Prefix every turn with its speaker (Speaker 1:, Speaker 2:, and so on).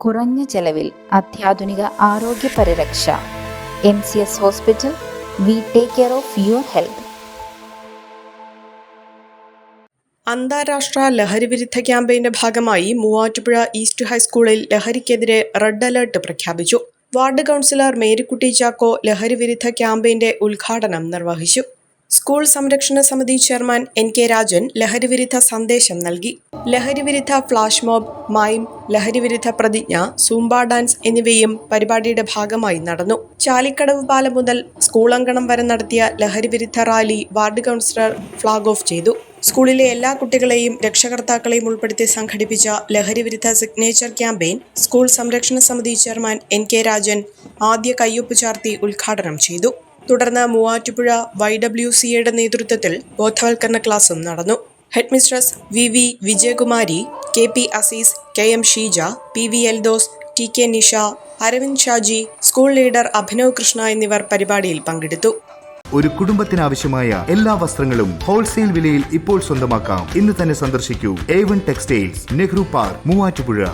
Speaker 1: കുറഞ്ഞ ചെലവിൽ അത്യാധുനിക ആരോഗ്യ പരിരക്ഷ. M C S hospital we take care of your health
Speaker 2: അന്താരാഷ്ട്ര ലഹരിവിരുദ്ധ ക്യാമ്പയിന്റെ ഭാഗമായി മൂവാറ്റുപുഴ ഈസ്റ്റ് ഹൈസ്കൂളിൽ ലഹരിക്കെതിരെ റെഡ് അലർട്ട് പ്രഖ്യാപിച്ചു. വാർഡ് കൗൺസിലർ മേരിക്കുട്ടി ചാക്കോ ലഹരിവിരുദ്ധ ക്യാമ്പയിന്റെ ഉദ്ഘാടനം നിർവഹിച്ചു. സ്കൂൾ സംരക്ഷണ സമിതി ചെയർമാൻ എൻ കെ രാജൻ ലഹരിവിരുദ്ധ സന്ദേശം നൽകി. ലഹരിവിരുദ്ധ ഫ്ലാഷ് മോബ് മൈം ലഹരിവിരുദ്ധ പ്രതിജ്ഞ സൂംബ ഡാൻസ് എന്നിവയും പരിപാടിയുടെ ഭാഗമായി നടന്നു. ചാലിക്കടവ് പാലം മുതൽ സ്കൂൾ അങ്കണം വരെ നടത്തിയ ലഹരിവിരുദ്ധ rally ward councillor flag off ചെയ്തു. സ്കൂളിലെ എല്ലാ കുട്ടികളെയും രക്ഷകർത്താക്കളെയും ഉൾപ്പെടുത്തി സംഘടിപ്പിച്ച ലഹരിവിരുദ്ധ സിഗ്നേച്ചർ ക്യാമ്പയിൻ സ്കൂൾ സംരക്ഷണ സമിതി ചെയർമാൻ എൻ കെ രാജൻ ആദ്യ കയ്യൊപ്പ് ചാർത്തി ഉദ്ഘാടനം ചെയ്തു. തുടർന്ന് മൂവാറ്റുപുഴ വൈ ഡബ്ല്യു സിയുടെ നേതൃത്വത്തിൽ ബോധവൽക്കരണ ക്ലാസും നടന്നു. Headmistress V V Vijayakumari K P Azeez K M Sheeja P V Eldhose T K Nisha Aravind Shaji school leader Abhinav Krishna എന്നിവർ പരിപാടിയിൽ പങ്കെടുത്തു.
Speaker 3: ഒരു കുടുംബത്തിനാവശ്യമായ എല്ലാ വസ്ത്രങ്ങളും ഹോൾസെയിൽ വിലയിൽ ഇപ്പോൾ സ്വന്തമാക്കാം. ഇന്ന് തന്നെ സന്ദർശിക്കൂ. A one textiles Nehru park Muvattupuzha.